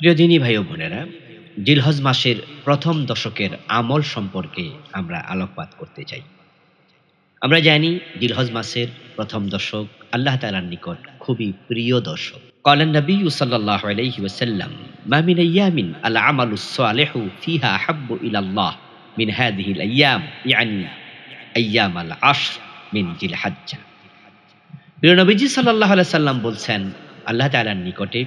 প্রিয় দিনী ভাই ও বোনেরা জিলহজ মাসের প্রথম দশকের আমল সম্পর্কে আমরা আলোকপাত করতে চাই আমরা জানি জিলহজ মাসের প্রথম দশক আল্লাহ তালার নিকট খুবই প্রিয় দশক قال النبي صلى الله عليه وسلم ما من أيام العمل الصالح فيها أحب إلى الله من هذه الأيام يعني أيام العشر من ذي الحجة প্রিয় নবীজি সাল্লাহ সাল্লাম বলছেন আল্লাহ তালার নিকটে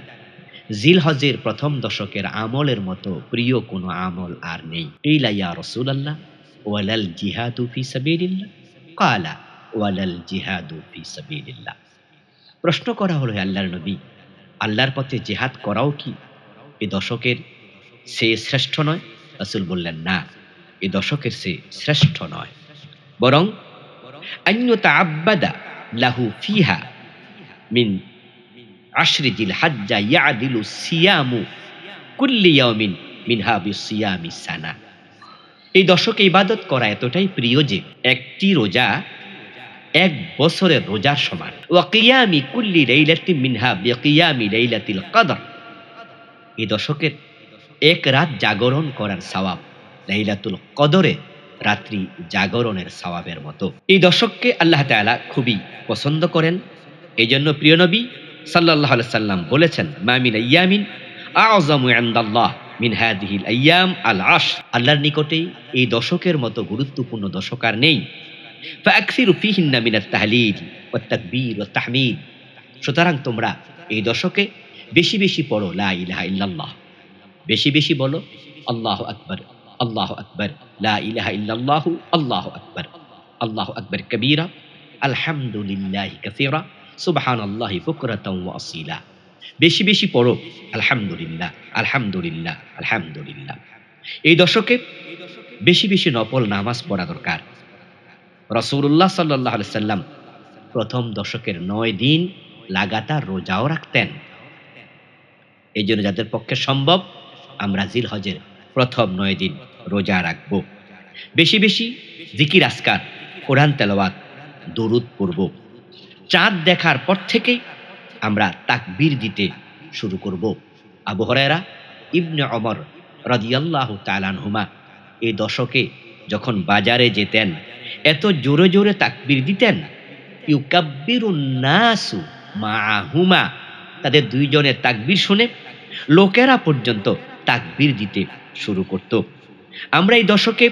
জিল হজের প্রথম দশকের আমলের মতো প্রিয় কোনো আমল আর নেই। ইলাইয়া রসুল আল্লাহ ওয়ালাল জিহাদু ফি সাবিলিল্লাহ? কালা, ওয়ালাল জিহাদু ফি সাবিলিল্লাহ। প্রশ্ন করা হলো আল্লাহর নবী, আল্লাহর পথে জেহাদ করাও কি? এ দশকের সে শ্রেষ্ঠ নয়? রাসূল বললেন, না, এ দশকের সে শ্রেষ্ঠ নয়। বরং আন্যতা আব্বাদা লাহু ফিহা মিন আশরি জিল হাজ্জা ইয়াদিলু সিয়ামু কুল্লি ইয়াউমিন মিনহা বিসিয়ামি সানা। এই দশকে ইবাদত করা এতটাই প্রিয় যে একটি রোজা এক বছরের রোজার সমান। ওয়া কিয়ামি কুল্লি লাইলাতি মিনহা বিকিয়ামি লাইলাতিল কদর। এই দশকের এক রাত জাগরণ করার সওয়াব লাইলাতুল কদরে রাত্রি জাগরণের সওয়াবের মতো। এই দশককে আল্লাহ তাআলা খুবই পছন্দ করেন। এই জন্য প্রিয় নবী আলাইহি সাল্লাম বলেছেন মামিন ইয়ামিন আযমু ইনদাল্লাহ মিন হাদিহিল আইয়াম আল আশ আল্লাহর নিকটে এই দশকের মতো গুরুত্বপূর্ণ দশক আর নেই। ফাকসিরু ফিহিন্না মিনাত তাহলিল ওয়াত তাকবীর ওয়াত তাহমিদ। সুতরাং তোমরা এই দশকে বেশি বেশি পড়ো, লা ইলাহা ইল্লাল্লাহ। বেশি বেশি বলো, আল্লাহু আকবার আল্লাহু আকবার। লা ইলাহা ইল্লাল্লাহু, আল্লাহু আকবার। আল্লাহু আকবার কবীরা। আলহামদুলিল্লাহি কাসীরা। সুবহানাল্লাহি বুকরাতাও ওয়া আসীলা। বেশি বেশি পড়ো, আলহামদুলিল্লাহ আলহামদুলিল্লাহ আলহামদুলিল্লাহ। এই দশকে বেশি বেশি নফল নামাজ পড়া দরকার। রসুল্লাহ সাল্লাহ সাল্লাম প্রথম দশকের নয় দিন লাগাতার রোজাও রাখতেন। এই জন্য যাদের পক্ষে সম্ভব, আমরা জিল হজের প্রথম নয় দিন রোজা রাখব। বেশি বেশি জিকির আসকার কোরআন তেলাওয়াত, দরুদ পড়ব। চাঁদ দেখার পর থেকেই আমরা তাকবীর দিতে শুরু করব। আবু হরায়রা ইবনে অমর রাদিয়াল্লাহ তালানহুমা এই দশকে যখন বাজারে যেতেন, এত জোরে জোরে তাকবীর দিতেন ইউকাব্বিরুন্নাসু মাহুমা তাদের দুইজনের তাকবীর শুনে লোকেরা পর্যন্ত তাকবীর দিতে শুরু করত। আমরা এই দশকে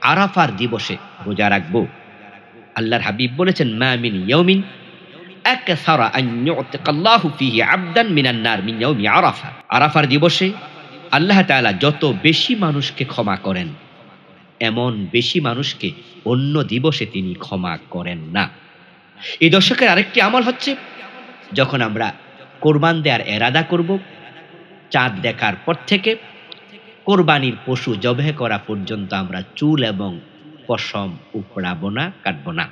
আরাফার দিবসে রোজা রাখব। আল্লাহর হাবিব বলেছেন মামিন ইয়মিন মিন আরাফার দিবসে আল্লাহ তাআলা যত বেশি মানুষকে ক্ষমা করেন, এমন বেশি মানুষকে অন্য দিবসে তিনি ক্ষমা করেন না। এই দশকের আরেকটি আমল হচ্ছে, যখন আমরা কোরবান দেওয়ার এরাদা করব, চাঁদ দেখার পর থেকে কোরবানির পশু জবে করা পর্যন্ত আমরা চুল এবং পশম উকড়াবো না, কাটবো না।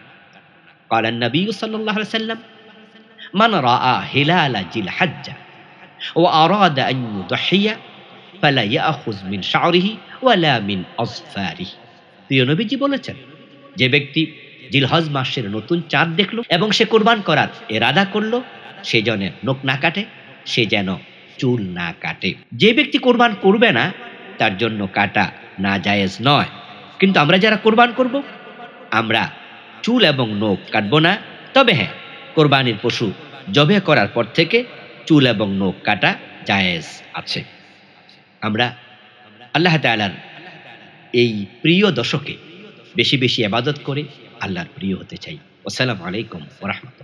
কলেন নবী সাল্লাহ সাল্লাম মান রা হিলাল জিল হাজ্জা ও আরাদ আন ইউদহিয়া ফালা ইয়াখুজ মিন শাওরিহি ওয়ালা মিন আসফারিহি প্রিয় নবীজি বলেছেন, যে ব্যক্তি জিলহজ মাসের নতুন চাঁদ দেখল এবং সে কোরবান করার এরাদা করল, সে যেন নোক না কাটে, সে যেন চুল না কাটে। যে ব্যক্তি কোরবান করবে না, তার জন্য কাটা না জায়েজ নয়। কিন্তু আমরা যারা কোরবান করব, আমরা চুল এবং নখ কাটবো না। তবে হ্যাঁ কোরবানির পশু জবে করার পর থেকে চুল এবং নখ কাটা জায়েজ আছে। আমরা আল্লাহ তালার এই প্রিয় দশকে বেশি বেশি আবাদত করে আল্লাহর প্রিয় হতে চাই। আসসালামু আলাইকুম ওরহমতুল্লাহ